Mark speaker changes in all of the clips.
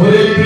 Speaker 1: ওরে প্রিয়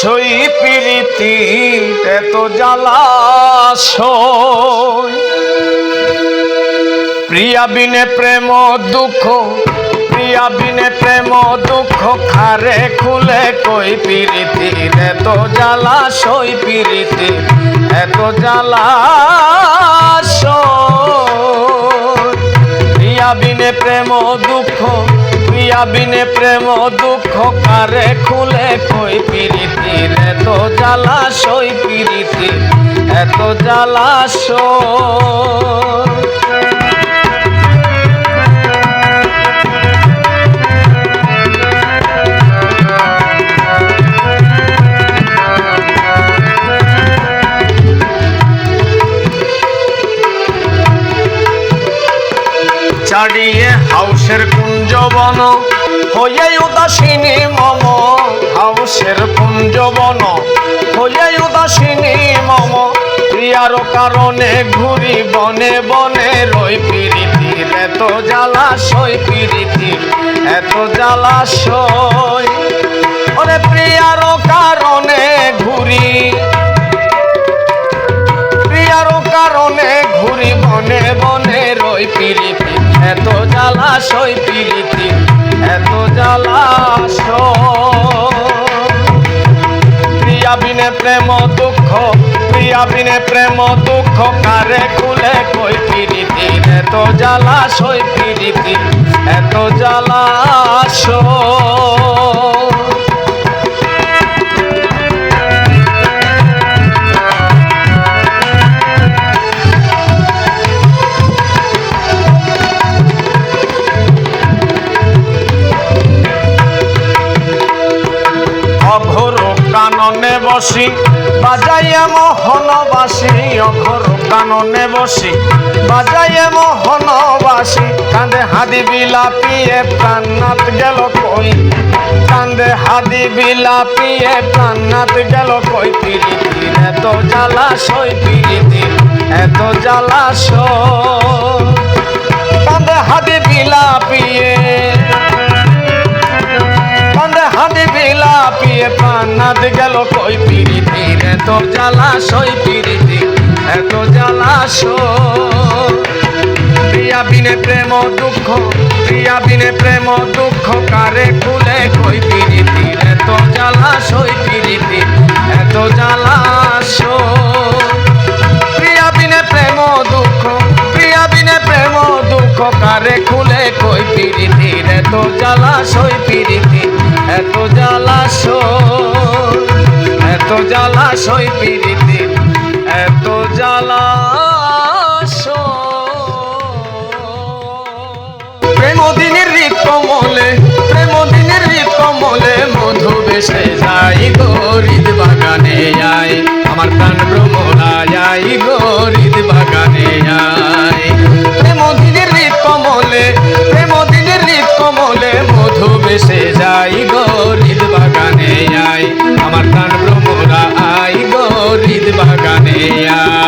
Speaker 2: জ্বালাশই প্রীতির এত জ্বালাশয় প্রিয়া বিনে প্রেম দুঃখ, প্রিয়া বিনে প্রেম দুঃখ, খারে খুলে কই প্রীতির এত জ্বালাশই প্রীতির এত জ্বালাশয় প্রিয়া বিনে প্রেম প্রিয়া বিনে প্রেম দুঃখ কারে খুলে কই পিরিতির? এত জ্বালাশয় পিরিতির এত জ্বালাশয় কুঞ্জবন হয়ে উদাসীনী মম হাউসের কুঞ্জবন হয়ে উদাসীনী মম প্রিয়ার কারণে ঘুরি বনে বনে রই পিরিতির, এত জ্বালাশয় পিরিতির, এত জ্বালাশয় ওরে প্রিয়ার কারণে ঘুরি, প্রিয়ার কারণে ঘুরি বনে বনে রই পিরিতি এত জ্বালাশয় পিলিতি এত প্রিয়া বিনে প্রেম দুঃখ, প্রিয়া বিনে প্রেম দুঃখ, কারে খুলে কই পিলিতি এত জ্বালাশয় পিলিতি এত জ্বালাশয় বসি, বাজাইয়া মোহনবাসী, অঘর কাননে বসি। বাজাইয়া মোহনবাসী কাঁদে হাদি বিলাপিয়ে প্রাণনাথ গেল কই কান্দে হাদি বিলাপিয়ে প্রাণনাথ গেল কই পিরিতির এত জ্বালা সই পিরিতির এত জ্বালা সই। কান্দে হাদি বিলাপিয়ে কান্দে হাদি বিলাপিয়ে প্রাণনাথ গেল কই পিরিতির এত জ্বালা সই পিরিতির এত জ্বালা সই প্রিয়া বিনে প্রেম দুঃখ, প্রিয়া বিনে প্রেম দুঃখ, কারে খুলে কই পিরিতি এত জ্বালা সই পিরিতি এত জ্বালা সই। প্রিয়া বিনে প্রেম দুঃখ, প্রিয়া বিনে প্রেম দুঃখ, কারে খুলে কই পিরিতি এত জ্বালা সই পিরিতি এত জ্বালা সই এত জ্বালা সই পিরিতি এত জ্বালা প্রেমদিনের রীত কমলে প্রেমদিনের রীত কমলে মধু বেশে যাই বেশে যাই গরিদ বাগানে যাই আমার প্রাণ ভ্রমরা আই গরিদ বাগানে আই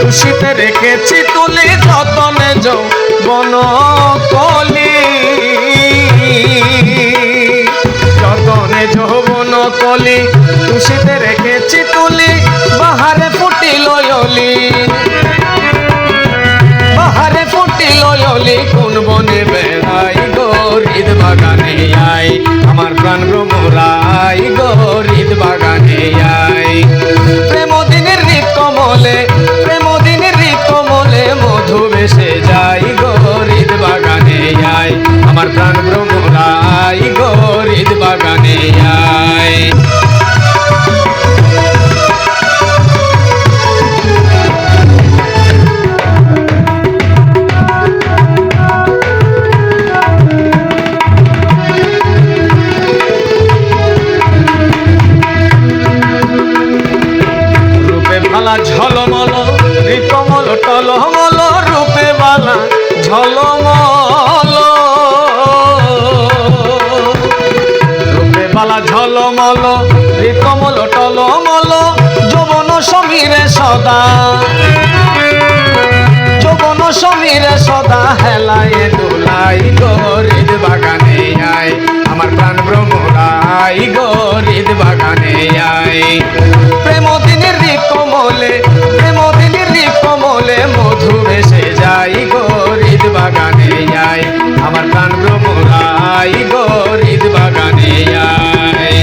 Speaker 2: খুশিতে রেখেছি তুলি যতনে যবন কলি। যতনে যৌবন কলি, খুশিতে রেখেছি তুলি বাহারে ফুটিল অলি। বাহারে ফুটিল অলি, কোন বনে বেড়াই গরিদ বাগানে আই আমার প্রাণ ভ্রমরাই গরিদ বাগানে আই প্রেম দিনের রীত কমলে, প্রেম বেসে যাই গরিব বাগানে আই আমার প্রাণ ভ্রমরাই গরিদ দোলাই গরিদ বাগানে আয়, আমার প্রাণ ভ্রমরাই গরিদ বাগানে আয়। প্রেম দিনের কমলে প্রেম দিনের কমলে মধু ভেসে যাই গরিদ বাগানে আয়, আমার প্রাণ ভ্রমরাই গরিদ বাগানে আয়।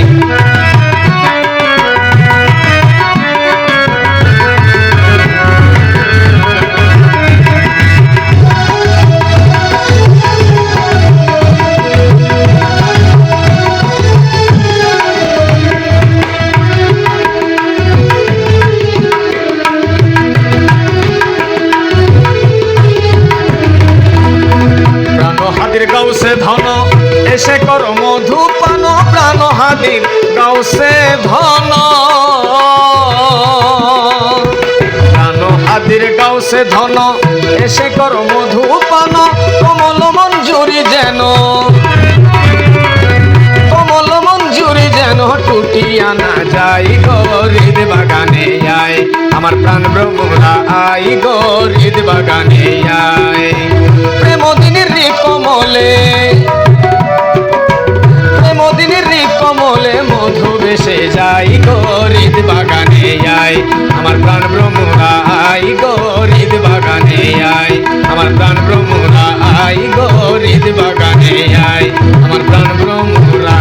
Speaker 2: এসে কর মধু পান প্রাণ হাতির গাউসে ধন। প্রাণ হাতির গাউসে ধন এসে কর মধু পান কমল মঞ্জুরি যেন। কমল মঞ্জুরি যেন টুটিয়া না যাই গরিদ বাগানে আয়, আমার প্রাণ ব্রহ্মরা আই গরিদ বাগানে আয়। প্রেম দিনের রে কমলে কমলে মধু বেসে যাই গরিদ বাগানে আয়। আমার প্রাণ ব্রহ্মরা আই গরিদ বাগানে আয়। আমার প্রাণ ব্রহ্মরা আই গরিদ বাগানে আয়। আমার প্রাণ ব্রহ্মরা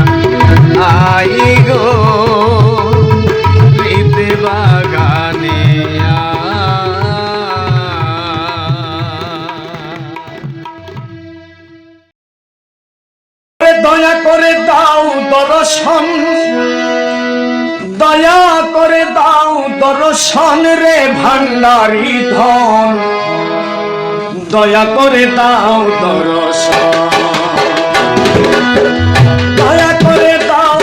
Speaker 2: আই গো। ভান্ডারি ধন দয়া করে দাও দরস। দয়া করে দাও